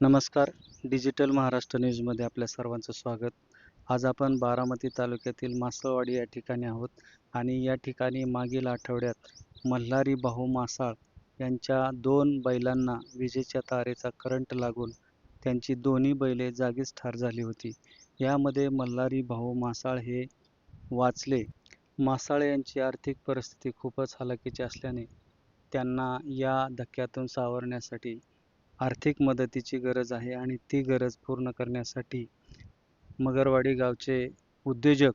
नमस्कार. डिजिटल महाराष्ट्र न्यूजमध्ये आपल्या सर्वांचं स्वागत. आज आपण बारामती तालुक्यातील मासळवाडी या ठिकाणी आहोत आणि या ठिकाणी मागील आठवड्यात मल्हारी भाऊ मासाळ यांच्या दोन बैलांना विजेच्या तारेचा करंट लागून त्यांची दोन्ही बैले जागीच ठार झाली होती. यामध्ये मल्हारी भाऊ मासाळ हे वाचले. मासाळ यांची आर्थिक परिस्थिती खूपच हलाखीची असल्याने त्यांना या धक्क्यातून सावरण्यासाठी आर्थिक मदतीची गरज आहे आणि ती गरज पूर्ण करण्यासाठी मगरवाडी गावचे उद्योजक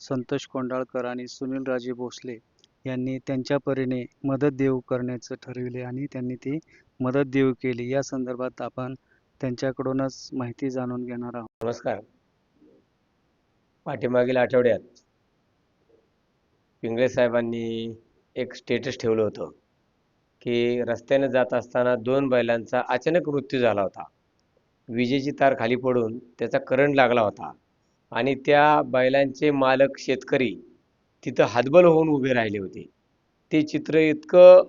संतोष कोंडाळकर आणि सुनीलराजे भोसले यांनी त्यांच्या परीने मदत देऊ करण्याचं ठरविले आणि त्यांनी ती मदत देऊ केली. या संदर्भात आपण त्यांच्याकडूनच माहिती जाणून घेणार आहोत. नमस्कार. पाठीमागील आठवड्यात पिंगळे साहेबांनी एक स्टेटस ठेवलं होतं. की रस्त्याने जात असताना दोन बैलांचा अचानक मृत्यू झाला होता. विजेची तार खाली पडून त्याचा करंट लागला होता आणि त्या बैलांचे मालक शेतकरी तिथं हातबल होऊन उभे राहिले होते. ते चित्र इतकं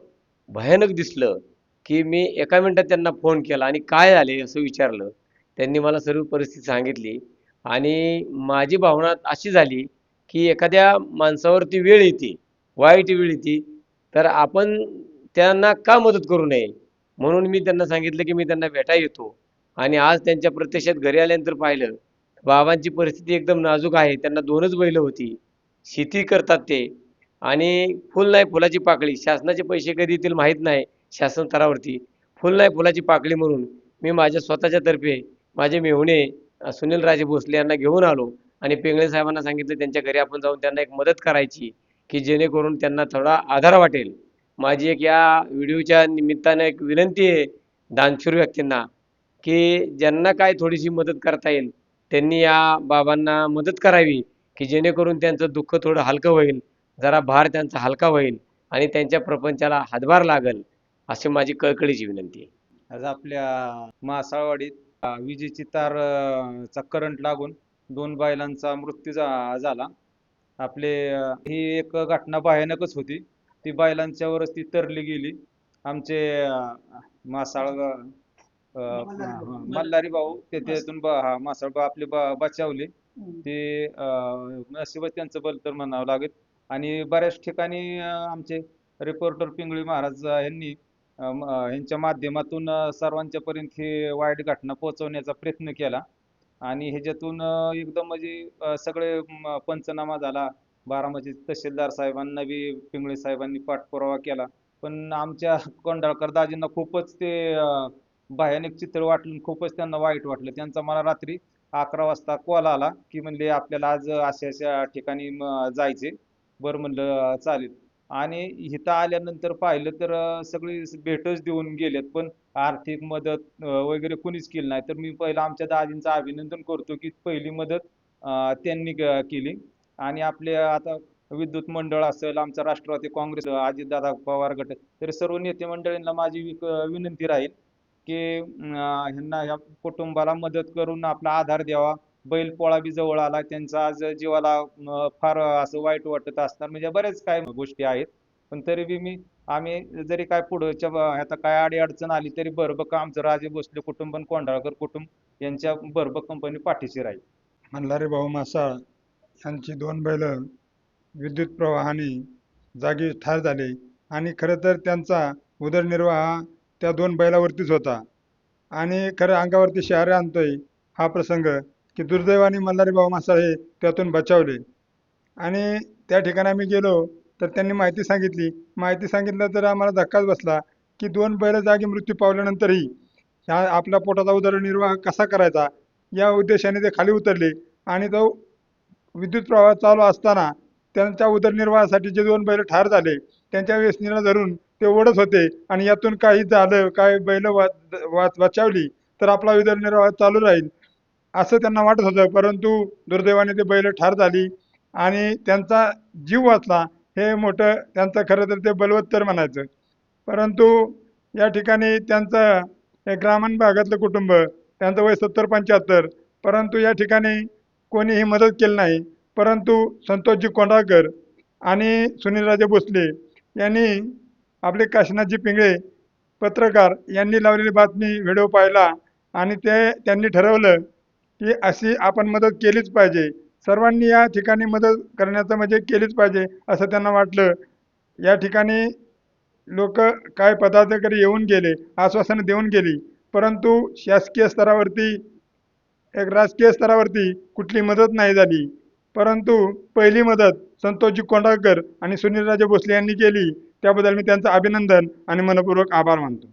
भयानक दिसलं की मी एका मिनटात त्यांना फोन केला आणि काय झाले असं विचारलं. त्यांनी मला सर्व परिस्थिती सांगितली आणि माझी भावना अशी झाली की एखाद्या माणसावरती वेळ येते वाईट वेळ येते तर आपण त्यांना का मदत करू नये? म्हणून मी त्यांना सांगितलं की मी त्यांना भेटा येतो. आणि आज त्यांच्या प्रत्यक्षात घरी आल्यानंतर पाहिलं बाबांची परिस्थिती एकदम नाजूक आहे. त्यांना दोनच बैलं होती. शेती करतात ते. आणि फुल नाही फुलाची पाकळी. शासनाचे पैसे कधी येतील माहीत नाही शासन स्तरावरती. फुल नाही फुलाची पाकळी म्हणून मी माझ्या स्वतःच्या तर्फे माझे मेहुणे सुनील राजे भोसले यांना घेऊन आलो. आणि पेंगळे साहेबांना सांगितलं त्यांच्या घरी आपण जाऊन त्यांना एक मदत करायची की जेणेकरून त्यांना थोडा आधार वाटेल. माझी एक या व्हिडिओच्या निमित्तानं एक विनंती आहे दानशूर व्यक्तींना की ज्यांना काय थोडीशी मदत करता येईल त्यांनी या बाबांना मदत करावी की जेणेकरून त्यांचं दुःख थोडं हलकं होईल जरा भार त्यांचा हलका होईल आणि त्यांच्या प्रपंचाला हातभार लागल अशी माझी कळकळीची विनंती आहे. आज आपल्या मासाळवाडीत विजेची तार चा करंट लागून दोन बैलांचा मृत्यू झा- झाला. आपले ही एक घटना भयानकच होती. ती बैलांच्यावरच ती तरली गेली. आमचे मासाळ मल्हारी भाऊ. ते त्यातून हा मासाळ भाऊ आपले बचावले. ते अ, नशिबात त्यांचं बल तर म्हणावं लागेल. आणि बऱ्याच ठिकाणी आमचे रिपोर्टर पिंगळी महाराज यांनी यांच्या माध्यमातून सर्वांच्या पर्यंत ही वाईट घटना पोहोचवण्याचा प्रयत्न केला. आणि ह्याच्यातून एकदम म्हणजे सगळे पंचनामा झाला. बारामती तहसीलदार साहेबांना बी पिंगळे साहेबांनी पाठपुरावा केला. पण आमच्या कोंडाळकर दाजींना खूपच ते भयानक चित्र वाटलं खूपच त्यांना वाईट वाटलं. त्यांचा मला रात्री अकरा वाजता कॉल आला की म्हणले आपल्याला आज अशा अशा ठिकाणी जायचे बरं म्हणलं चालेल. आणि इथं आल्यानंतर पाहिलं तर सगळी भेटच देऊन गेलेत. पण आर्थिक मदत वगैरे कुणीच केली नाही. तर मी पहिलं आमच्या दाजींचं अभिनंदन करतो की पहिली मदत त्यांनी केली. आणि आपले आता विद्युत मंडळ असेल आमचा राष्ट्रवादी काँग्रेस अजितदादा पवार गट तर सर्व नेते मंडळींना माझी विनंती राहील की ह्यांना ह्या कुटुंबाला मदत करून आपला आधार द्यावा. बैल पोळा बी जवळ आला त्यांचा आज जीवाला फार असं वाईट वाटत असणार. म्हणजे बरेच काय गोष्टी आहेत पण तरी बी मी आम्ही जरी काय पुढच्या आता काय आडी अडचण आली तरी बरबक आमचं राजे भोसले कुटुंब कोंढाळकर कुटुंब यांच्या बरबक कंपनी पाठीशी राहील. मल्हारी भाऊ मासा यांची दोन बैलं विद्युत प्रवाहाने जागी ठार झाले. आणि खरं तर त्यांचा उदरनिर्वाह हा त्या दोन बैलावरतीच होता. आणि खरं अंगावरती शहारे आणतोय हा प्रसंग की दुर्दैवाने मल्हारी भाऊ मासाळ त्यातून बचावले. आणि त्या ठिकाणी आम्ही गेलो तर त्यांनी माहिती सांगितली. माहिती सांगितलं तर आम्हाला धक्काच बसला की दोन बैल जागी मृत्यू पावल्यानंतरही ह्या आपल्या पोटाचा उदरनिर्वाह कसा करायचा? या उद्देशाने ते खाली उतरले आणि तो विद्युत प्रवाह चालू असताना त्यांच्या उदरनिर्वाहासाठी जे दोन बैल ठार झाले त्यांच्या व्यसनीला धरून ते ओढत होते आणि यातून काही झालं काय बैल वा वाचवली तर आपला उदरनिर्वाह चालू राहील असं त्यांना वाटत होतं. परंतु दुर्दैवाने ते बैल ठार झाली आणि त्यांचा जीव वाचला. हे मोठं त्यांचं खरं तर ते बलवत्तर म्हणायचं. परंतु या ठिकाणी त्यांचं ग्रामीण भागातलं कुटुंब त्यांचं वय सत्तर पंच्याहत्तर परंतु या ठिकाणी कोणीही मदत केली नाही. परंतु संतोषजी कोंडाळकर आणि सुनीलराजे भोसले यांनी आपले काशीनाथजी पिंगळे पत्रकार यांनी लावलेली बातमी व्हिडिओ पाहिला आणि ते त्यांनी ठरवलं की अशी आपण मदत केलीच पाहिजे. सर्वांनी या ठिकाणी मदत करण्याचं म्हणजे केलीच पाहिजे असं त्यांना वाटलं. या ठिकाणी लोक काय पदाधिकारी येऊन गेले आश्वासनं देऊन गेली. परंतु शासकीय स्तरावरती एक राजकीय स्तरावरती कुठली मदत नाही झाली. परंतु पहिली मदत संतोषजी कोंडाळकर आणि सुनीलराजे भोसले यांनी केली. त्याबद्दल मी त्यांचं अभिनंदन आणि मनपूर्वक आभार मानतो.